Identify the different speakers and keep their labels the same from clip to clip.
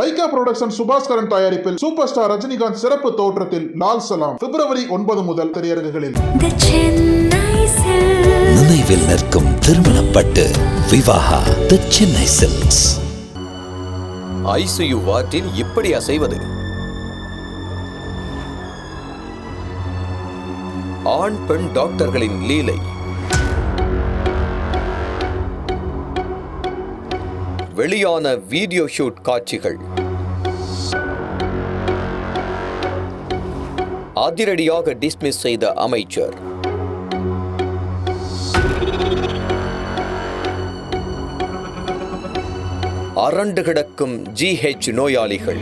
Speaker 1: Lyca production Subaskaran தயாரிப்பில் super star Rajinikanth சிறப்பு தோற்றத்தில் லால் சலாம். பிப்ரவரி ஒன்பது முதல் திரையரங்குகளில்.
Speaker 2: The Chennai Silks.
Speaker 3: நினைவில் நிற்கும் திருமணப்பட்டு Vivaha the Chennai silks
Speaker 4: ICU வார்டில் இப்படி அசைவது. ஆண் பெண் டாக்டர்களின் லீலை. வெளியான வீடியோ ஷூட் காட்சிகள். அதிரடியாக டிஸ்மிஸ் செய்த அமைச்சர். அரண்டு கிடக்கும் ஜிஹெச் நோயாளிகள்.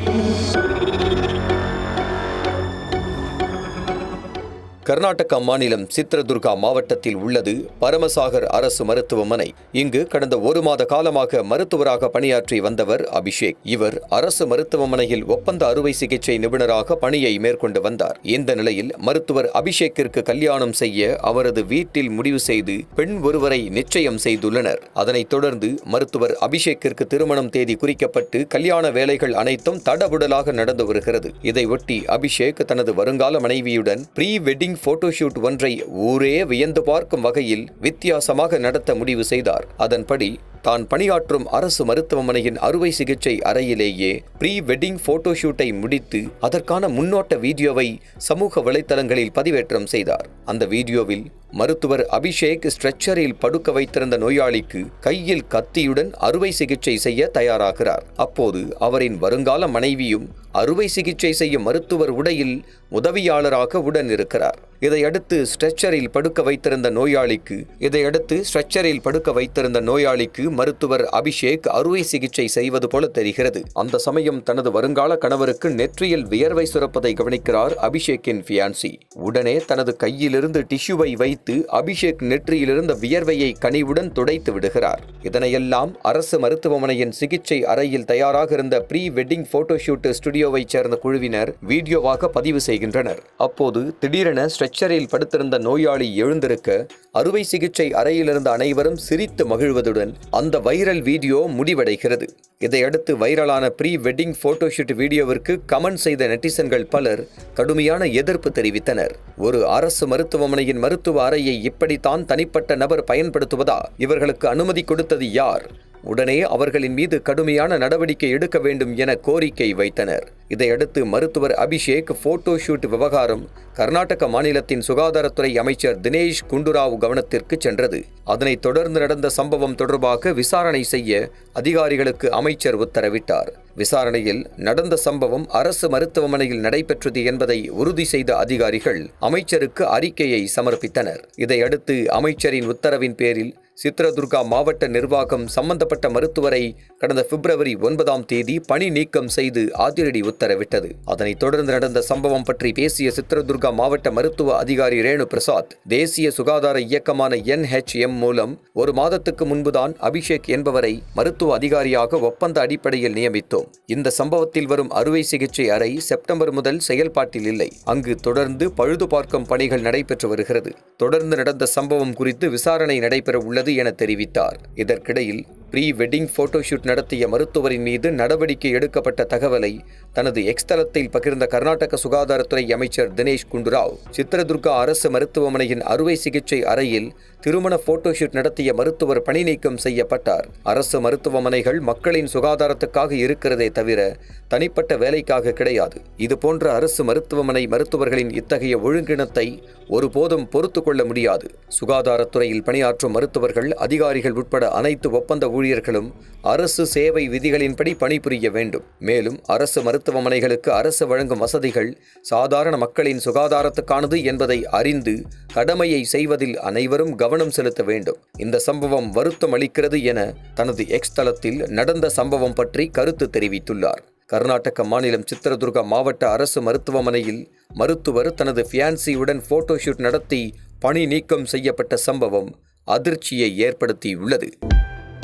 Speaker 4: கர்நாடகா மாநிலம் சித்ரதுர்கா மாவட்டத்தில் உள்ளது பரமசாகர் அரசு மருத்துவமனை. இங்கு கடந்த ஒரு மாத காலமாக மருத்துவராக பணியாற்றி வந்தவர் அபிஷேக். இவர் அரசு மருத்துவமனையில் ஒப்பந்த அறுவை சிகிச்சை நிபுணராக பணியை மேற்கொண்டு வந்தார். இந்த நிலையில் மருத்துவர் அபிஷேக்கிற்கு கல்யாணம் செய்ய அவரது வீட்டில் முடிவு செய்து பெண் ஒருவரை நிச்சயம் செய்துள்ளனர். அதனைத் தொடர்ந்து மருத்துவர் அபிஷேக்கிற்கு திருமணம் தேதி குறிக்கப்பட்டு கல்யாண வேலைகள் அனைத்தும் தடபுடலாக நடந்து வருகிறது. இதையொட்டி அபிஷேக் தனது வருங்கால மனைவியுடன் ப்ரீ வெட்டிங் போட்டோஷூட் ஒன்றை ஊரே வியந்து பார்க்கும் வகையில் வித்தியாசமாக நடத்த முடிவு செய்தார். அதன்படி தான் பணியாற்றும் அரசு மருத்துவமனையின் அறுவை சிகிச்சை அறையிலேயே ப்ரீ வெட்டிங் போட்டோஷூட்டை முடித்து அதற்கான முன்னோட்ட வீடியோவை சமூக வலைத்தளங்களில் பதிவேற்றம் செய்தார். அந்த வீடியோவில் மருத்துவர் அபிஷேக் ஸ்ட்ரெச்சரில் படுக்க வைத்திருந்த நோயாளிக்கு கையில் கத்தியுடன் அறுவை சிகிச்சை செய்ய தயாராகிறார். அப்போது அவரின் வருங்கால மனைவியும் அறுவை சிகிச்சை செய்யும் மருத்துவர் உடையில் உதவியாளராக உடன் இருக்கிறார் இதையடுத்து ஸ்ட்ரெச்சரில் படுக்க வைத்திருந்த நோயாளிக்கு இதையடுத்து ஸ்ட்ரெச்சரில் படுக்க வைத்திருந்த நோயாளிக்கு மருத்துவர் அபிஷேக் அறுவை சிகிச்சை செய்வது போல தெரிகிறது. அந்த சமயம் தனது வருங்கால கணவருக்கு நெற்றியில் வியர்வை சுரப்பதை கவனிக்கிறார் அபிஷேக்கின் ஃபியான்சி உடனே தனது கையிலிருந்து டிஷ்யூவை வைத்து அபிஷேக் நெற்றியிலிருந்த வியர்வையை கனிவுடன் துடைத்து விடுகிறார். இதனையெல்லாம் அரசு மருத்துவமனையின் சிகிச்சை அறையில் தயாராக இருந்த ப்ரீ வெட்டிங் போட்டோஷூட் ஸ்டுடியோவைச் சேர்ந்த குழுவினர் வீடியோவாக பதிவு செய்கின்றனர். அப்போது திடீரென ஸ்ட்ரெச்சரில் படுத்திருந்த நோயாளி எழுந்திருக்க அறுவை சிகிச்சை அறையிலிருந்த அனைவரும் சிரித்து மகிழ்வதுடன் அந்த வைரல் வீடியோ முடிவடைகிறது. இதையடுத்து வைரலான ப்ரீ வெட்டிங் போட்டோஷூட் வீடியோவிற்கு கமெண்ட் செய்த நெட்டிசன்கள் பலர் கடுமையான எதிர்ப்பு தெரிவித்தனர். ஒரு அரசு மருத்துவமனையின் மருத்துவ அறையை இப்படித்தான் தனிப்பட்ட நபர் பயன்படுத்துவதா? இவர்களுக்கு அனுமதி கொடுத்தது யார்? உடனே அவர்களின் மீது கடுமையான நடவடிக்கை எடுக்க வேண்டும் என கோரிக்கை வைத்தனர். இதையடுத்து மருத்துவர் அபிஷேக் போட்டோ ஷூட் விவகாரம் கர்நாடக மாநிலத்தின் சுகாதாரத்துறை அமைச்சர் தினேஷ் குண்டுராவ் கவனத்திற்கு சென்றது. அதனைத் தொடர்ந்து நடந்த சம்பவம் தொடர்பாக விசாரணை செய்ய அதிகாரிகளுக்கு அமைச்சர் உத்தரவிட்டார். விசாரணையில் நடந்த சம்பவம் அரசு மருத்துவமனையில் நடைபெற்றது என்பதை உறுதி செய்த அதிகாரிகள் அமைச்சருக்கு அறிக்கையை சமர்ப்பித்தனர். இதையடுத்து அமைச்சரின் உத்தரவின் பேரில் சித்ரதுர்கா மாவட்ட நிர்வாகம் சம்பந்தப்பட்ட மருத்துவரை கடந்த பிப்ரவரி ஒன்பதாம் தேதி பணி நீக்கம் செய்து அதிரடி உத்தரவிட்டது. அதனைத் தொடர்ந்து நடந்த சம்பவம் பற்றி பேசிய சித்ரதுர்கா மாவட்ட மருத்துவ அதிகாரி ரேணு பிரசாத் தேசிய சுகாதார இயக்கமான என்ஹெச்எம் மூலம் ஒரு மாதத்துக்கு முன்புதான் அபிஷேக் என்பவரை மருத்துவ அதிகாரியாக ஒப்பந்த அடிப்படையில் நியமித்தோம். இந்த சம்பவத்தில் வரும் அறுவை சிகிச்சை அறை செப்டம்பர் முதல் செயல்பாட்டில் இல்லை. அங்கு தொடர்ந்து பழுது பார்க்கும் பணிகள் நடைபெற்று வருகிறது. தொடர்ந்து நடந்த சம்பவம் குறித்து விசாரணை நடைபெற உள்ளது என தெரிவித்தார். இதற்கிடையில் ப்ரீ வெட்டிங் போட்டோஷூட் நடத்திய மருத்துவரின் மீது நடவடிக்கை எடுக்கப்பட்ட தகவலை தனது எக்ஸ் தளத்தில் பகிர்ந்த கர்நாடக சுகாதாரத்துறை அமைச்சர் தினேஷ் குண்டுராவ். சித்திரதுர்கா அரசு மருத்துவமனையின் அறுவை சிகிச்சை அறையில் திருமண போட்டோஷூட் நடத்திய மருத்துவர் பணி நீக்கம் செய்யப்பட்டார். அரசு மருத்துவமனைகள் மக்களின் சுகாதாரத்துக்காக இருக்கிறதே தவிர தனிப்பட்ட வேலைக்காக கிடையாது. இதுபோன்ற அரசு மருத்துவமனை மருத்துவர்களின் இத்தகைய ஒழுங்கினத்தை ஒருபோதும் பொறுத்து கொள்ள முடியாது. சுகாதாரத்துறையில் பணியாற்றும் மருத்துவர்கள் அதிகாரிகள் உட்பட அனைத்து ஒப்பந்த ஊழியர்களும் அரசு சேவை விதிகளின்படி பணிபுரிய வேண்டும். மேலும் அரசு மருத்துவமனைகளுக்கு அரசு வழங்கும் வசதிகள் சாதாரண மக்களின் சுகாதாரத்துக்கானது என்பதை அறிந்து கடமையை செய்வதில் அனைவரும் கவனம் செலுத்த வேண்டும். இந்த சம்பவம் வருத்தம் அளிக்கிறது என தனது எக்ஸ் தளத்தில் நடந்த சம்பவம் பற்றி கருத்து தெரிவித்துள்ளார். கர்நாடக மாநிலம் சித்திரதுர்கா மாவட்ட அரசு மருத்துவமனையில் மருத்துவர் தனது ஃபியான்சியுடன் போட்டோஷூட் நடத்தி பணி நீக்கம் செய்யப்பட்ட சம்பவம் அதிர்ச்சியை ஏற்படுத்தியுள்ளது.